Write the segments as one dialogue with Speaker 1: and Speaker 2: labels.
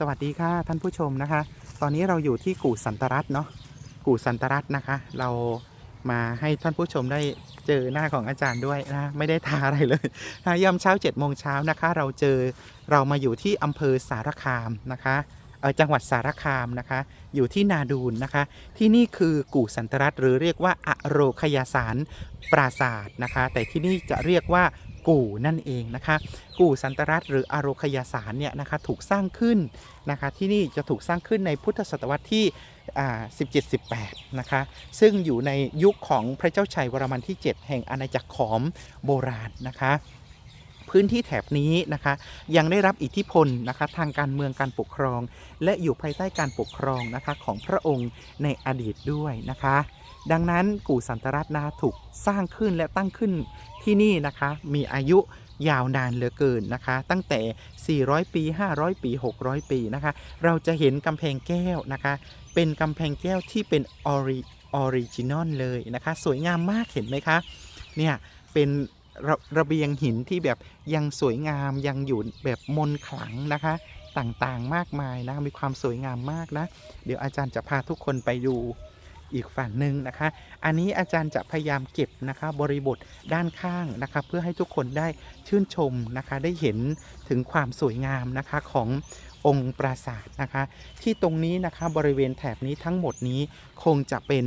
Speaker 1: สวัสดีค่ะท่านผู้ชมนะคะ ตอนนี้เราอยู่ที่กู่สันตรัตเนาะกู่สันตรัตนะคะ เรามาให้ท่านผู้ชมได้เจอหน้าของอาจารย์ด้วยนะไม่ได้ทาอะไรเลยนะยามเช้า7จ็ดโมงเช้านะคะ เราเจอเรามาอยู่ที่อำเภอสารคามนะคะ จังหวัดสารคามนะคะ อยู่ที่นาดูนนะคะ ที่นี่คือกู่สันตรัตหรือเรียกว่าอโรคยาสารปราศาสตร์นะคะ แต่ที่นี่จะเรียกว่ากู่นั่นเองนะคะ กู่สันตรัตหรืออโรคยาสารเนี่ยนะคะถูกสร้างขึ้นนะคะ ที่นี่จะถูกสร้างขึ้นในพุทธศตวรรษที่ 17-18 นะคะ ซึ่งอยู่ในยุคของพระเจ้าชัยวรมันที่ 7 แห่งอาณาจักรขอมโบราณนะคะ พื้นที่แถบนี้นะคะ ยังได้รับอิทธิพลนะคะทางการเมืองการปกครอง และอยู่ภายใต้การปกครองนะคะของพระองค์ในอดีตด้วยนะคะ ดังนั้นกู่สันตรัตน์นะถูกสร้างขึ้นและตั้งขึ้นที่นี่นะคะมีอายุยาวนานเหลือเกินนะคะ ตั้งแต่ 400 ปี 500 ปี 600 ปีนะคะ เราจะเห็นกำแพงแก้วนะคะ เป็นกำแพงแก้วที่เป็นออริออริจินอลเลยนะคะ สวยงามมากเห็นไหมคะ เนี่ย เป็น ระระเบียงหินที่แบบยังสวยงามยังอยู่แบบมนขลังนะคะ ต่างๆมากมายนะมีความสวยงามมากนะ เดี๋ยวอาจารย์จะพาทุกคนไปดู อีกฝั่งหนึ่งนะคะ อันนี้อาจารย์จะพยายามเก็บนะคะบริบทด้านข้างนะคะ เพื่อให้ทุกคนได้ชื่นชมนะคะ ได้เห็นถึงความสวยงามนะคะขององค์ปราสาทนะคะ ที่ตรงนี้นะคะบริเวณแถบนี้ทั้งหมดนี้คงจะเป็น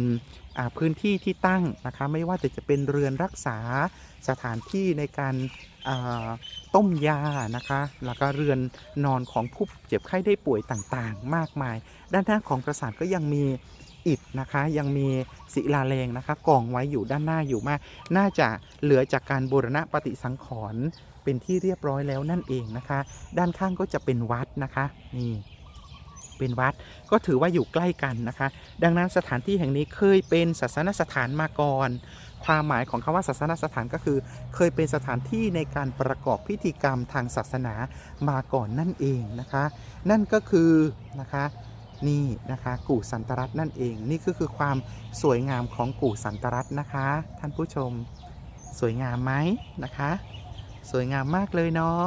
Speaker 1: พื้นที่ที่ตั้งนะคะ ไม่ว่าแต่จะเป็นเรือนรักษาสถานที่ในการต้มยานะคะ แล้วก็เรือนนอนของผู้เจ็บไข้ได้ป่วยต่างๆ มากมาย ด้านหน้าของปราสาทก็ยังมี อิฐนะคะ ยังมีศิลาแรงนะคะกองไว้อยู่ด้านหน้าอยู่มาก น่าจะเหลือจากการบูรณะปฏิสังขรณ์เป็นที่เรียบร้อยแล้วนั่นเองนะคะ ด้านข้างก็จะเป็นวัดนะคะนี่เป็นวัดก็ถือว่าอยู่ใกล้กันนะคะ ดังนั้นสถานที่แห่งนี้เคยเป็นศาสนสถานมาก่อน ความหมายของคำว่าศาสนสถานก็คือ เคยเป็นสถานที่ในการประกอบพิธีกรรมทางศาสนามาก่อนนั่นเองนะคะ นั่นก็คือนะคะ นี่นะคะกู่สันตรัตนั่นเอง นี่ก็คือความสวยงามของกู่สันตรัตนะคะ ท่านผู้ชม สวยงามไหมนะคะ สวยงามมากเลยเนาะ